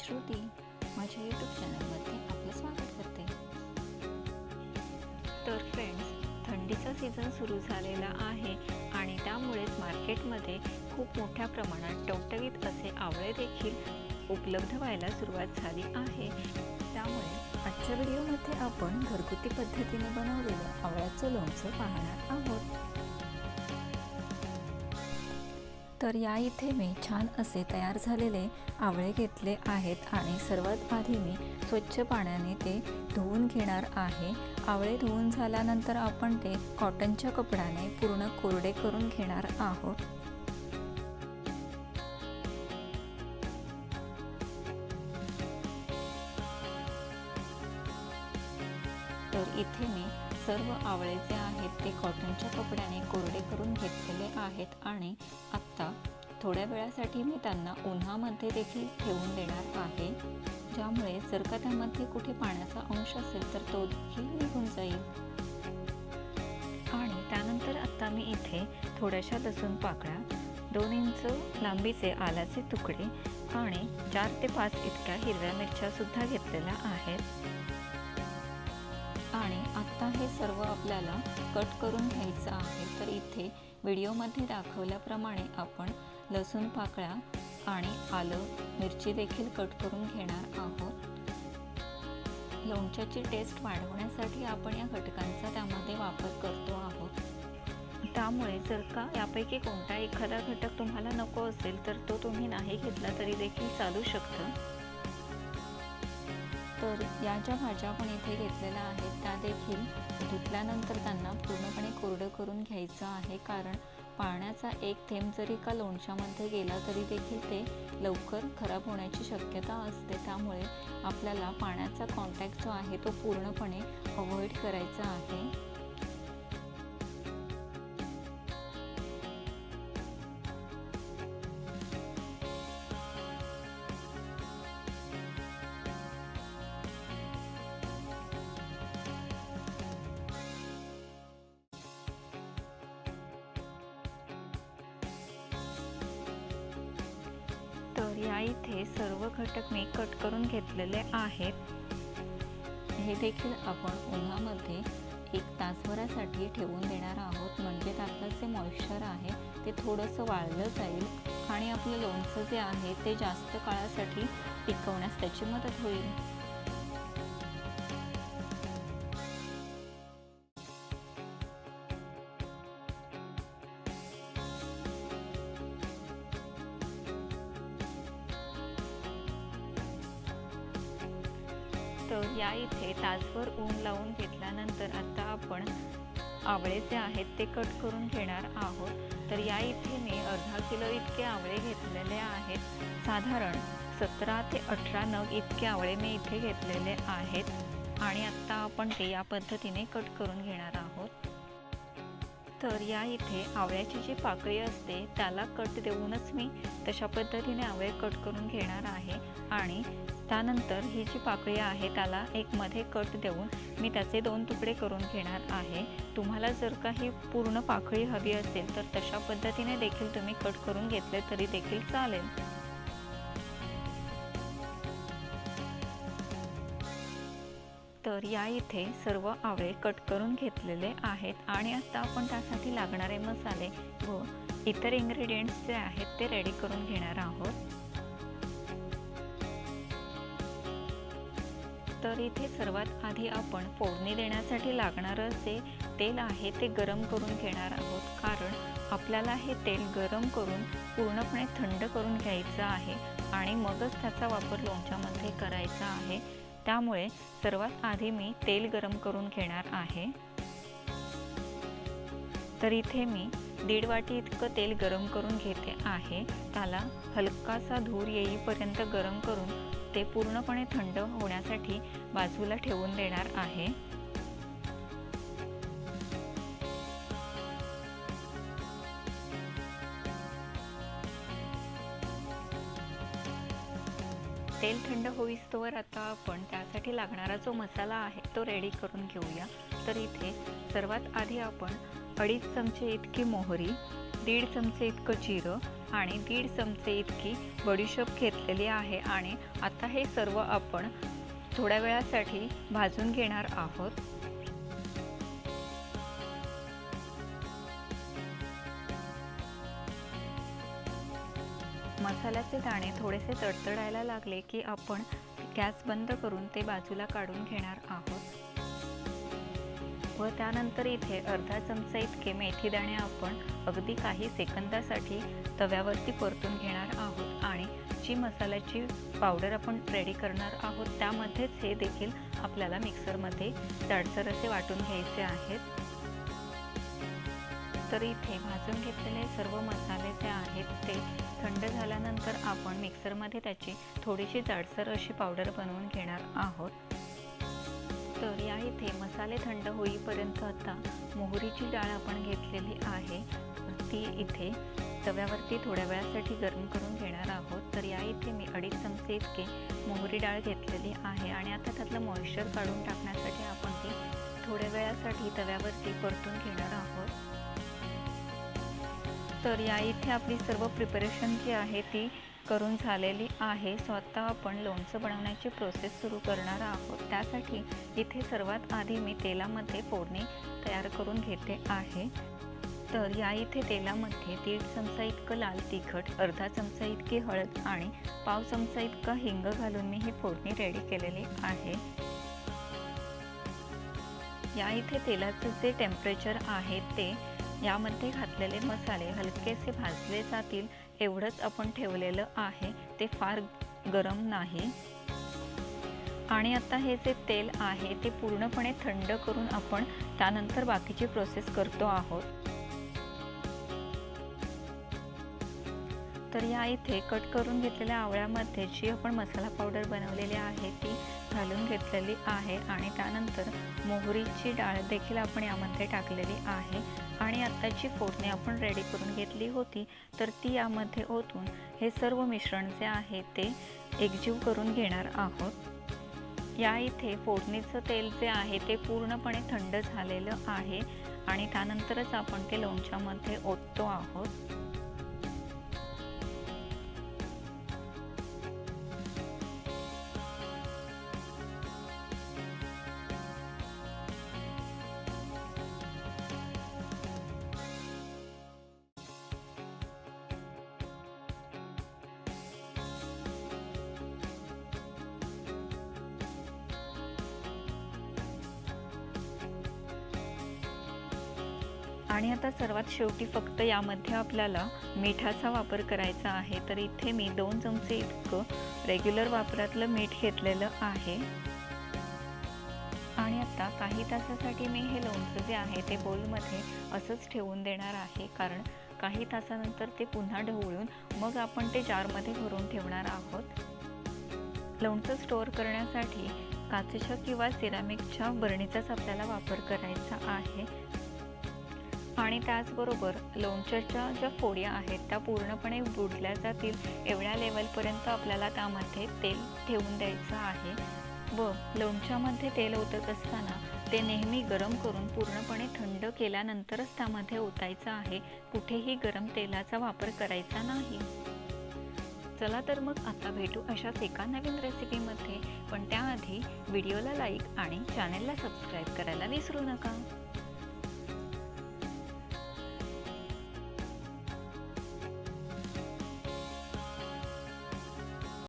श्रुती माझ्या यूट्यूब चॅनलमध्ये आपलं स्वागत करते. तर फ्रेंड्स थंडीचा सीझन सुरू झालेला आहे आणि त्यामुळेच मार्केटमध्ये खूप मोठ्या प्रमाणात टवटवीत असे आवळे देखील उपलब्ध व्हायला सुरुवात झाली आहे. त्यामुळे आजच्या व्हिडिओमध्ये आपण घरगुती पद्धतीने बनवलेलं आवळ्याचं लोणचं पाहणार आहोत. तर या इथे मी छान असे तयार झालेले आवळे घेतले आहेत आणि सर्वात आधी मी स्वच्छ पाण्याने ते धुवून घेणार आहे. आवळे धुवून झाल्यानंतर आपण ते कॉटनच्या कपड्याने पूर्ण कोरडे करून घेणार आहोत. तर इथे मी सर्व आवळे जे आहेत. ते कॉटनच्या कपड्याने कोरडे करून घेतलेले आहेत आणि आत्ता थोड्या वेळासाठी मी त्यांना उन्हामध्ये देखील ठेवून देणार आहे. ज्यामुळे जर का त्यामध्ये कुठे पाण्याचा अंश असेल तर तो देखील निघून जाईल. आणि त्यानंतर आत्ता मी इथे थोड्याशा लसूण पाकळ्या दोन इंच लांबीचे आल्याचे तुकडे आणि चार ते पाच इतक्या हिरव्या मिरच्या सुद्धा घेतलेल्या आहेत. हे सर्व आपल्याला कट करून घ्यायचं आहे. तर इथे व्हिडिओमध्ये दाखवल्याप्रमाणे आपण लसूण पाकळ्या आणि आलं मिरची देखील कट करून घेणार आहोत. लोणच्याची टेस्ट वाढवण्यासाठी आपण या घटकांचा त्यामध्ये वापर करतो आहोत. त्यामुळे जर का यापैकी कोणता एखादा घटक तुम्हाला नको असेल तर तो तुम्ही नाही घेतला तरी देखील चालू शकतं. तर या ज्या भाज्या आपण इथे घेतलेल्या आहेत त्या देखील धुतल्यानंतर त्यांना पूर्णपणे कोरडं करून घ्यायचं आहे. कारण पाण्याचा एक थेंब जरी का लोणच्यामध्ये गेला तरी देखील ते लवकर खराब होण्याची शक्यता असते. त्यामुळे आपल्याला पाण्याचा कॉन्टॅक्ट जो आहे तो पूर्णपणे अवॉइड करायचा आहे. या इथे सर्व घटक मी कट करून घेतलेले आहेत. हे देखील आपण उन्हामध्ये एक तासभरासाठी ठेवून देणार आहोत. म्हणजे त्यातलं जे मॉइश्चर आहे ते थोडंसं वाळलं जाईल आणि आपलं लोणचं जे आहे ते जास्त काळासाठी टिकवण्यास त्याची मदत होईल. या इथे तासभर ऊन लावून घेतल्यानंतर आता आपण आवळे जे आहेत ते कट करून घेणार आहोत. तर या इथे मी अर्धा किलो इतके आवळे घेतलेले आहेत. साधारण सतरा ते अठरा नग इतके आवळे मी इथे घेतलेले आहेत. आणि आत्ता आपण ते या पद्धतीने कट करून घेणार आहोत. तर या इथे आवळ्याची जी पाकळी असते त्याला कट देऊनच मी तशा पद्धतीने आवळे कट करून घेणार आहे. आणि त्यानंतर ही जी पाकळी आहे त्याला एक मध्ये कट देऊन मी त्याचे दोन तुकडे करून घेणार आहे. तुम्हाला जर का ही पूर्ण पाकळी हवी असेल तर तशा पद्धतीने देखील तुम्ही कट करून घेतले तरी देखील चालेल. तर या इथे सर्व आवळे कट करून घेतलेले आहेत आणि आता आपण त्यासाठी लागणारे मसाले व इतर इन्ग्रेडियंट्स जे आहेत ते रेडी करून घेणार आहोत. तर इथे सर्वात आधी आपण फोडणी देण्यासाठी लागणारं जे तेल आहे ते गरम करून घेणार आहोत. कारण आपल्याला हे तेल गरम करून पूर्णपणे थंड करून घ्यायचं आहे आणि मगच त्याचा वापर लोणच्यामध्ये करायचा आहे. त्यामुळे सर्वात आधी मी तेल गरम करून घेणार आहे. तर इथे मी दीड वाटी इतकं तेल गरम करून घेते आहे. त्याला हलकासा धूर येईपर्यंत गरम करून ते पूर्णपणे थंड होण्यासाठी बाजूला ठेवून देणार आहे. तेल थंड होईस्तोवर आता आपण त्यासाठी लागणारा जो मसाला आहे तो रेडी करून घेऊया. तर इथे सर्वात आधी आपण अडीच चमचे इतकी मोहरी दीड चमचे इतकं जिरं आणि दीड चमचे इतकी बडीशोप घेतलेली आहे. आणि आता हे सर्व आपण थोड्या वेळासाठी भाजून घेणार आहोत. मसाल्याचे दाणे थोडेसे तडतडायला लागले की आपण गॅस बंद करून ते बाजूला काढून घेणार आहोत. व त्यानंतर इथे अर्धा चमचा इतके मेथी दाणे आपण अगदी काही सेकंदासाठी तव्यावरती परतून घेणार आहोत आणि जी मसाल्याची पावडर आपण रेडी करणार आहोत त्यामध्येच हे देखील आपल्याला मिक्सरमध्ये जाडसर असे वाटून घ्यायचे आहेत. तर इथे भाजून घेतलेले सर्व मसाले जे आहेत ते थंड झाल्यानंतर आपण मिक्सरमध्ये त्याची थोडीशी जाडसर अशी पावडर बनवून घेणार आहोत. तर या इथे मसाले थंड होईपर्यंत आता मोहरीची डाळ आपण घेतलेली आहे. ती इथे तव्यावरती थोड्या वेळासाठी गरम करून घेणार आहोत. तर या इथे मी अडीच चमचे इतके मोहरी डाळ घेतलेली आहे आणि आता त्यातलं मॉइश्चर काढून टाकण्यासाठी आपण ती थोड्या वेळासाठी तव्यावरती परतून घेणार आहोत. तर या इथे आपली सर्व प्रिपरेशन जी आहे ती करून झालेली आहे. स्वतः आपण लोणचं बनवण्याची प्रोसेस सुरू करणार आहोत. त्यासाठी इथे सर्वात आधी मी तेलामध्ये फोडणी तयार करून घेते आहे. तर या इथे तेलामध्ये दीड चमचा इतकं लाल तिखट अर्धा चमचा इतकी हळद आणि पाव चमचा इतका हिंग घालून मी ही फोडणी रेडी केलेली आहे. या इथे तेलाचं जे टेम्परेचर आहे ते यामध्ये घातलेले मसाले हलकेसे भाजले जातील. एवढंच आपण ठेवलेलं आहे. ते फार गरम नाही. आणि आता हे जे तेल आहे ते पूर्णपणे थंड करून आपण त्यानंतर बाकीची प्रोसेस करतो आहोत. तर या इथे कट करून घेतलेल्या आवळ्यामध्ये जी आपण मसाला पावडर बनवलेली आहे ती घालून घेतलेली आहे आणि त्यानंतर मोहरीची डाळ देखील आपण यामध्ये टाकलेली आहे आणि आत्ताची फोडणी आपण रेडी करून घेतली होती तर ती यामध्ये ओतून हे सर्व मिश्रण जे आहे ते एकजीव करून घेणार आहोत. या इथे फोडणीचं तेल जे आहे ते पूर्णपणे थंड झालेलं आहे आणि त्यानंतरच आपण ते लोणच्यामध्ये ओततो आहोत. आणि आता सर्वात शेवटी फक्त यामध्ये आपल्याला मिठाचा वापर करायचा आहे. तर इथे मी दोन चमचे इतकं रेग्युलर वापरातलं मीठ घेतलेलं आहे. आणि आता काही तासासाठी मी हे लोणचं जे आहे ते बोलमध्ये असंच ठेवून देणार आहे. कारण काही तासानंतर ते पुन्हा ढवळून मग आपण ते जारमध्ये भरून ठेवणार आहोत. लोणचं स्टोअर करण्यासाठी काचेच्या किंवा सिरामिकच्या बरणीचाच आपल्याला वापर करायचा आहे. आणि त्याचबरोबर लोणच्याच्या ज्या फोड्या आहेत त्या पूर्णपणे बुडल्या जातील एवढ्या लेवलपर्यंत आपल्याला त्यामध्ये तेल ठेवून द्यायचं आहे. व लोणच्यामध्ये तेल ओतत असताना ते नेहमी गरम करून पूर्णपणे थंड केल्यानंतरच त्यामध्ये ओतायचं आहे. कुठेही गरम तेलाचा वापर करायचा नाही. चला तर मग आता भेटू अशाच एका नवीन रेसिपीमध्ये पण त्याआधी व्हिडिओला लाईक आणि चॅनलला सबस्क्राईब करायला विसरू नका.